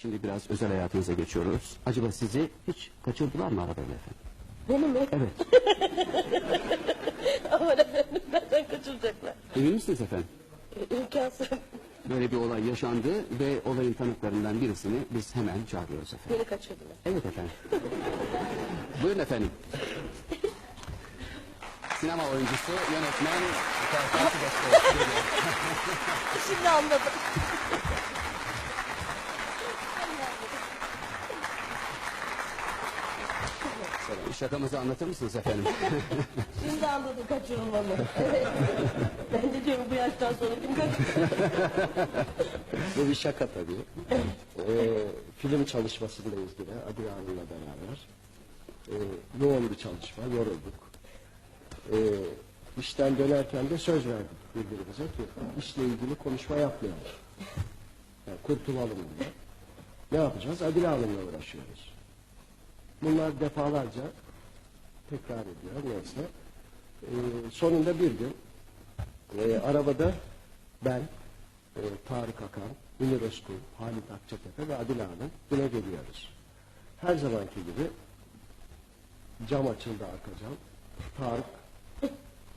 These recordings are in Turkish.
şimdi biraz özel hayatınıza geçiyoruz. Acaba sizi hiç kaçırdılar mı arabayla efendim? Beni mi? Evet. Aman efendim nereden kaçıracaklar? Emin misiniz efendim? E, İmkansız. Böyle bir olay yaşandı ve olayın tanıklarından birisini biz hemen çağırıyoruz efendim. Beni kaçırdılar. Evet efendim. Buyurun efendim. Sinema oyuncusu, yönetmen. Şimdi anladım. Şakamızı anlatır mısınız efendim? Şimdi anladım kaçırılmamı. Evet. ben de diyorum bu yaştan sonra kim kaçırır? Bu bir şaka tabii. Ee, film çalışmasındayız yine Adil Hanım'la beraber. Ee, yoğun bir çalışma, yorulduk. Ee, işten dönerken de söz verdik birbirimize ki işle ilgili konuşma yapmayalım. Yani kurtulalım bundan. Ne yapacağız? Adil Hanım'la uğraşıyoruz. Bunlar defalarca tekrar ediyor neyse. Ee, sonunda bir gün e, arabada ben, e, Tarık Akan, Münir Özkul, Halit Akçatepe ve Adil Hanım buna geliyoruz. Her zamanki gibi cam açıldı arka cam. Tarık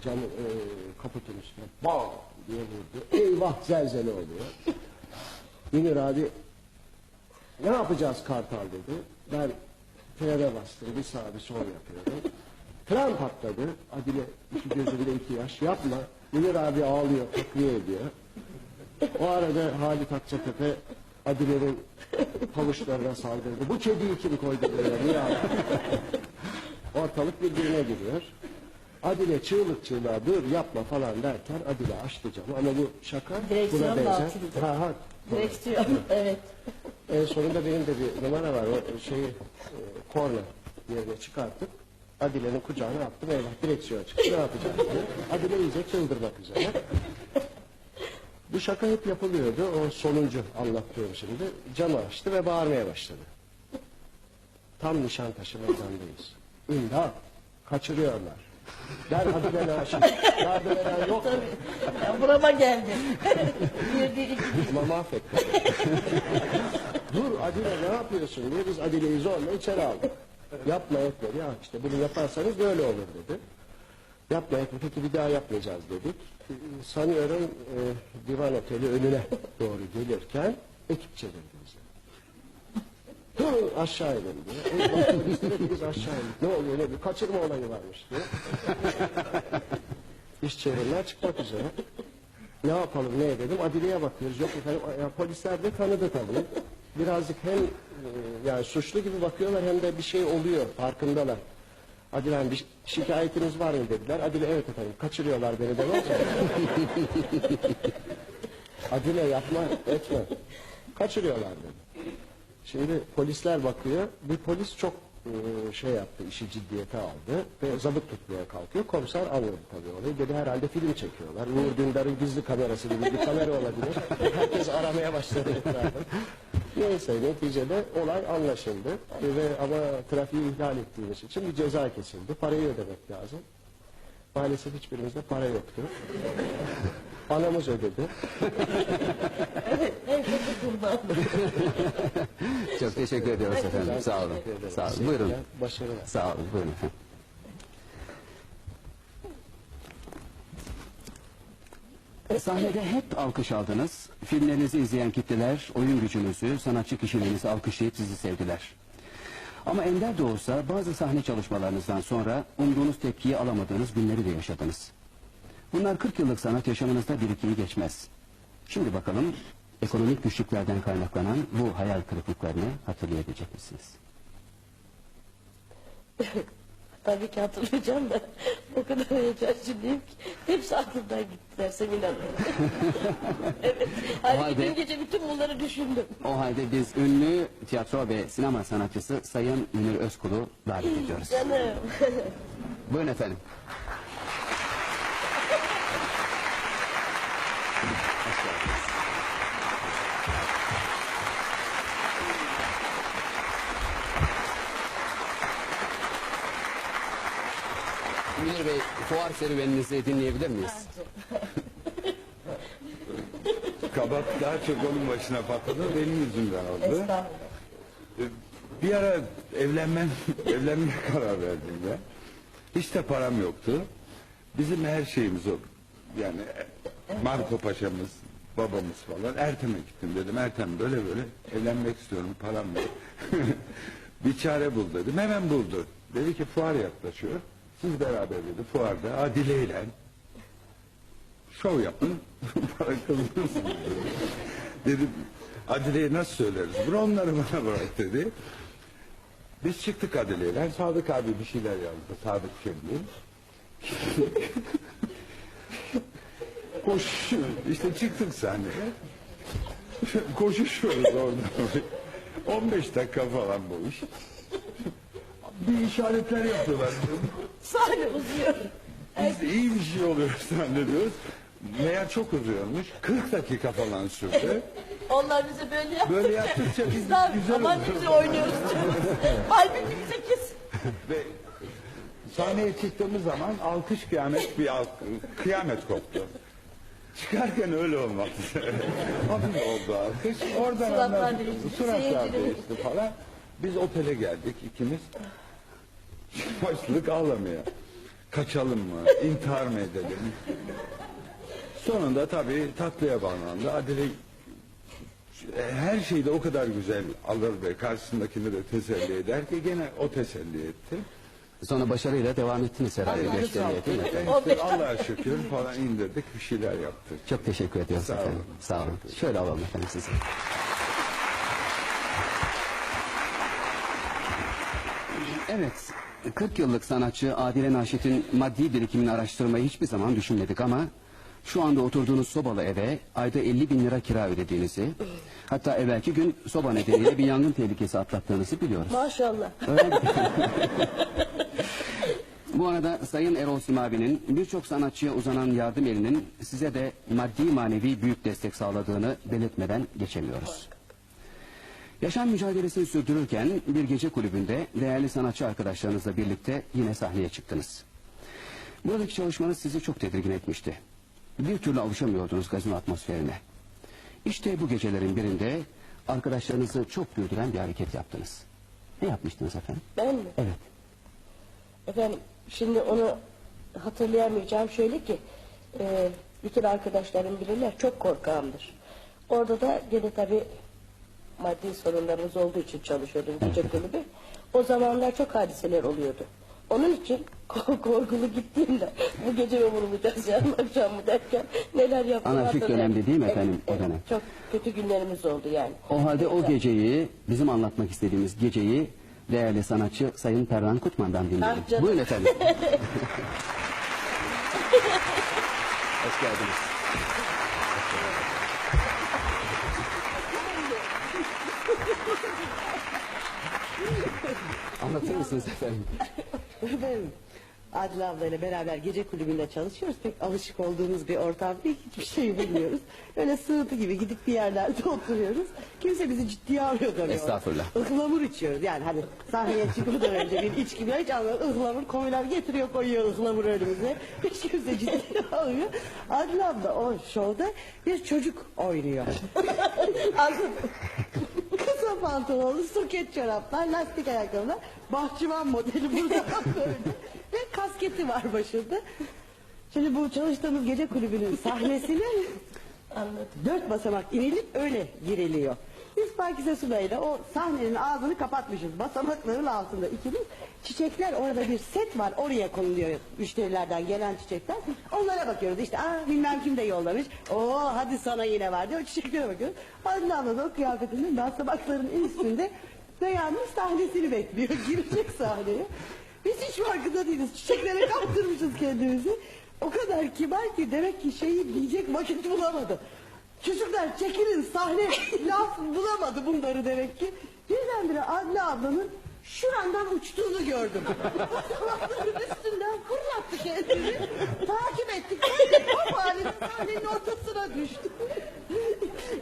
camı e, kaputun üstüne bam diye vurdu. Eyvah zelzele oluyor. Münir abi ne yapacağız Kartal dedi. Ben frene bastım bir sağ bir sol yapıyorum. Fren patladı. Adile iki gözü bile iki yaş. Yapma. Münir abi ağlıyor, takviye ediyor. O arada Halit Akçatepe Adile'nin pavuçlarına saldırdı. Bu kediyi kim koydu buraya? Niye aldın? Ortalık birbirine giriyor. Adile çığlık çığlığa dur yapma falan derken Adile açtı camı ama bu şaka Direksiyon buna benzer. dağıtıldı. Ha, ha. Direksiyon. evet. En sonunda benim de bir numara var. O şeyi e, korna yerine çıkartıp Adile'nin kucağına attım. Eyvah direksiyon çıktı. Ne yapacağız diye. Adile iyice çıldırmak üzere. Bu şaka hep yapılıyordu. O sonuncu anlattığım şimdi. Camı açtı ve bağırmaya başladı. Tam Nişantaşı meydandayız. İmdat! Kaçırıyorlar. Der Adile Naşit. Yardım eden yok. burama geldi. bir değil iki mahvetti. Dur Adile ne yapıyorsun diye biz Adile'yi zorla içeri aldık. Yapma etme ya işte bunu yaparsanız böyle olur dedi. Yapma etme peki bir daha yapmayacağız dedik. Sanıyorum e, divan oteli önüne doğru gelirken ekip çevirdi bizi. Dur aşağı inin diye. E, biz biz aşağı indik. Ne oluyor ne bir kaçırma olayı varmış diye. İş çevirmeye çıkmak üzere. Ne yapalım ne edelim Adile'ye bakıyoruz. Yok efendim ya, polisler de tanıdı tabii. Birazcık hem e, yani suçlu gibi bakıyorlar hem de bir şey oluyor farkındalar. Hanım bir şikayetiniz var mı dediler. Adile evet efendim kaçırıyorlar beni de ne? Adile yapma etme. Kaçırıyorlar dedi. Şimdi polisler bakıyor. Bir polis çok e, şey yaptı, işi ciddiyete aldı ve zabıt tutmaya kalkıyor. Komiser anladı tabii olayı. Dedi herhalde film çekiyorlar. Uğur Dündar'ın gizli kamerası gibi bir kamera olabilir. Herkes aramaya başladı. Neyse neticede olay anlaşıldı ve ama trafiği ihlal ettiğimiz için bir ceza kesildi. Parayı ödemek lazım. Maalesef hiçbirimizde para yoktu. Anamız ödedi. En kötü kurban. Çok teşekkür ediyoruz efendim. Sağ olun. Sağ olun. Buyurun. Başarılar. Sağ olun. Buyurun efendim. Sahnede hep alkış aldınız. Filmlerinizi izleyen kitleler oyun gücünüzü, sanatçı kişiliğinizi alkışlayıp sizi sevdiler. Ama ender de olsa bazı sahne çalışmalarınızdan sonra umduğunuz tepkiyi alamadığınız günleri de yaşadınız. Bunlar 40 yıllık sanat yaşamınızda birikimi geçmez. Şimdi bakalım ekonomik güçlüklerden kaynaklanan bu hayal kırıklıklarını hatırlayabilecek misiniz? Tabii ki hatırlayacağım da o kadar heyecan içindeyim ki hepsi aklımdan gittiler Semin Hanım. evet. Halbuki halde- dün gece bütün bunları düşündüm. O halde biz ünlü tiyatro ve sinema sanatçısı Sayın Münir Özkul'u davet ediyoruz. Canım. Buyurun efendim. Bey, fuar serüveninizi dinleyebilir miyiz? kabak daha çok onun başına patladı. Benim yüzümden oldu. Estağfurullah. Bir ara evlenmem, evlenmeye karar verdim ben. Hiç de param yoktu. Bizim her şeyimiz o. Yani Marco Paşa'mız, babamız falan. Ertem'e gittim dedim. Ertem böyle böyle evlenmek istiyorum param yok. bir çare bul dedim. Hemen buldu. Dedi ki fuar yaklaşıyor. Siz beraber dedi fuarda Adile ile şov yapın. para kazanırsınız dedi. Dedim Adile'ye nasıl söyleriz? Bunu onları bana bırak dedi. Biz çıktık Adile'yle. Sadık abi bir şeyler yazdı. Sadık Şemli. Koş, işte çıktık sahneye. Koşuşuyoruz orada. 15 dakika falan bu iş. Bir işaretler yapıyorlar. Sahne uzuyor. Biz de iyi bir şey oluyor zannediyoruz. Meğer çok uzuyormuş. 40 dakika falan sürdü. Onlar bize böyle yaptıkça. Böyle yaptıkça biz de güzel aman oluyor. bizi oynuyoruz diyoruz. Halbuki bize kesin. Ve sahneye çıktığımız zaman alkış kıyamet bir alk kıyamet koptu. Çıkarken öyle olmadı. Hafif oldu alkış. Oradan Suratlar değişti, Suratlar değişti falan. Biz otele geldik ikimiz. Başladık ağlamaya. Kaçalım mı? İntihar mı edelim? Sonunda tabii tatlıya bağlandı. Adile her şeyde o kadar güzel alır ve karşısındakini de teselli eder ki gene o teselli etti. Sonra başarıyla devam ettiniz herhalde Hayır, gösteriye değil mi? işte Allah'a şükür falan indirdik bir şeyler yaptık. Çok teşekkür ediyoruz Sağ olun. efendim. Sağ olun. Şöyle alalım efendim sizi. Evet, 40 yıllık sanatçı Adile Naşit'in maddi birikimini araştırmayı hiçbir zaman düşünmedik ama şu anda oturduğunuz sobalı eve ayda 50 bin lira kira ödediğinizi, hatta evvelki gün soba nedeniyle bir yangın tehlikesi atlattığınızı biliyoruz. Maşallah. Bu arada Sayın Erol Simavi'nin birçok sanatçıya uzanan yardım elinin size de maddi manevi büyük destek sağladığını belirtmeden geçemiyoruz. Yaşam mücadelesini sürdürürken bir gece kulübünde değerli sanatçı arkadaşlarınızla birlikte yine sahneye çıktınız. Buradaki çalışmanız sizi çok tedirgin etmişti. Bir türlü alışamıyordunuz gazino atmosferine. İşte bu gecelerin birinde arkadaşlarınızı çok güldüren bir hareket yaptınız. Ne yapmıştınız efendim? Ben mi? Evet. Efendim şimdi onu hatırlayamayacağım şöyle ki e, bütün arkadaşlarım bilirler çok korkağımdır. Orada da gene tabi maddi sorunlarımız olduğu için çalışıyordum gece kulübü. O zamanlar çok hadiseler oluyordu. Onun için korkulu gittiğimde bu gece mi vurulacağız yarın akşam mı derken neler yaptım Anarşik dönemde değil mi Evet, efendim o evet, dönem? Çok kötü günlerimiz oldu yani. O halde o geceyi, bizim anlatmak istediğimiz geceyi değerli sanatçı Sayın Perran Kutman'dan dinleyelim. Ah. Buyurun efendim. Hoş geldiniz. Anlatır mısınız efendim? Efendim, Adile ablayla beraber gece kulübünde çalışıyoruz. Pek alışık olduğumuz bir ortam değil. Hiçbir şey bilmiyoruz. Öyle sığıntı gibi gidip bir yerlerde oturuyoruz. Kimse bizi ciddiye almıyor tabii. Estağfurullah. Ihlamur içiyoruz. Yani hani sahneye çıkmadan önce bir içki bile hiç almıyor. Ihlamur komiler getiriyor koyuyor ıhlamur önümüze. Hiç kimse ciddiye almıyor. Adile abla o şovda bir çocuk oynuyor. Kısa pantolonlu, suket çoraplar, lastik ayakkabılar, bahçıvan modeli burada böyle. Ve kasketi var başında. Şimdi bu çalıştığımız gece kulübünün sahnesine Anladım. dört basamak inilip öyle giriliyor. Biz Pakize Sunay'la o sahnenin ağzını kapatmışız. Basamakların altında ikimiz. Çiçekler orada bir set var. Oraya konuluyor müşterilerden gelen çiçekler. Onlara bakıyoruz. İşte aa bilmem kim de yollamış. Oo hadi sana yine var diyor. O çiçeklere bakıyoruz. Adil abla da o kıyafetinin basamakların üstünde Reyhan'ın sahnesini bekliyor. Girecek sahneye. Biz hiç farkında değiliz. Çiçeklere kaptırmışız kendimizi. O kadar kibar ki demek ki şeyi diyecek vakit bulamadı. Çocuklar çekilin sahne laf bulamadı bunları demek ki. Birdenbire Adile ablanın şurandan uçtuğunu gördüm. Basamakların üstünden fırlattı kendini. Takip ettik. Hop halinde sahnenin ortasına düştü.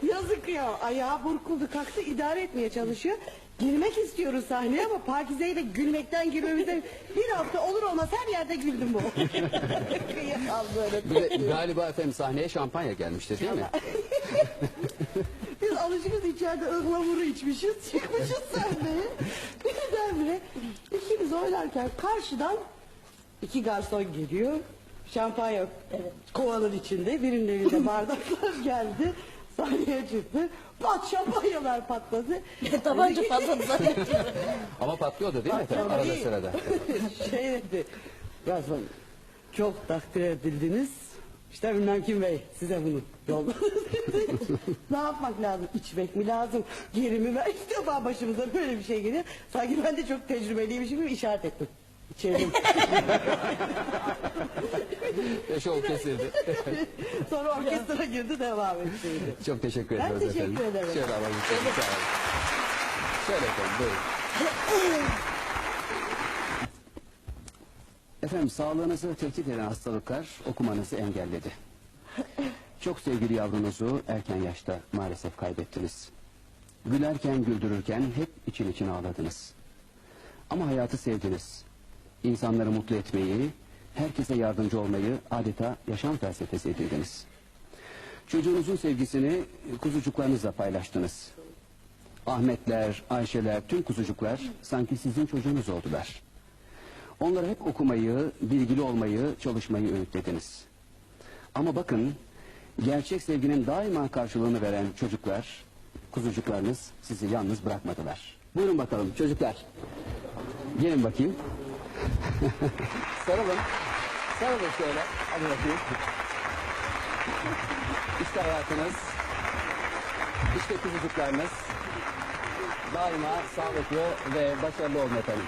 Yazık ya. Ayağı burkuldu kalktı idare etmeye çalışıyor. Girmek istiyoruz sahneye ama Pakize'yle gülmekten girmemize bir hafta olur olmaz her yerde güldüm bu. Kıyamam böyle. Bir de galiba efendim sahneye şampanya gelmişti değil mi? Biz alışkınız içeride ıhlamuru içmişiz, çıkmışız sahneye. Birdenbire ikimiz oynarken karşıdan iki garson geliyor. Şampanya kovanın içinde, birinin elinde bardaklar geldi. Sahneye çıktı. Pat şampanyalar patladı. Tabanca patladı zaten. Ama patlıyordu değil mi? Tabii. Arada sırada. şey dedi. Garson çok takdir edildiniz. İşte bilmem kim bey size bunu yolladı. ne yapmak lazım? İçmek mi lazım? Geri mi ver? İlk defa başımıza böyle bir şey geliyor. Sanki ben de çok tecrübeliymişim gibi işaret ettim. İçelim. Şov kesildi. Sonra orkestra girdi devam etti. Çok teşekkür Ben teşekkür efendim. ederim. Şöyle alalım. Şöyle, sağ olun. Şöyle efendim buyurun. Efendim sağlığınızı tehdit eden hastalıklar okumanızı engelledi. Çok sevgili yavrunuzu erken yaşta maalesef kaybettiniz. Gülerken güldürürken hep için için ağladınız. Ama hayatı sevdiniz. İnsanları mutlu etmeyi, herkese yardımcı olmayı adeta yaşam felsefesi edindiniz. Çocuğunuzun sevgisini kuzucuklarınızla paylaştınız. Ahmetler, Ayşeler, tüm kuzucuklar sanki sizin çocuğunuz oldular. Onlara hep okumayı, bilgili olmayı, çalışmayı öğütlediniz. Ama bakın, gerçek sevginin daima karşılığını veren çocuklar, kuzucuklarınız sizi yalnız bırakmadılar. Buyurun bakalım çocuklar. Gelin bakayım. Sarılın. Sarılın şöyle. Hadi bakayım. İşte hayatınız, işte kuzucuklarınız daima sağlıklı ve başarılı olun efendim.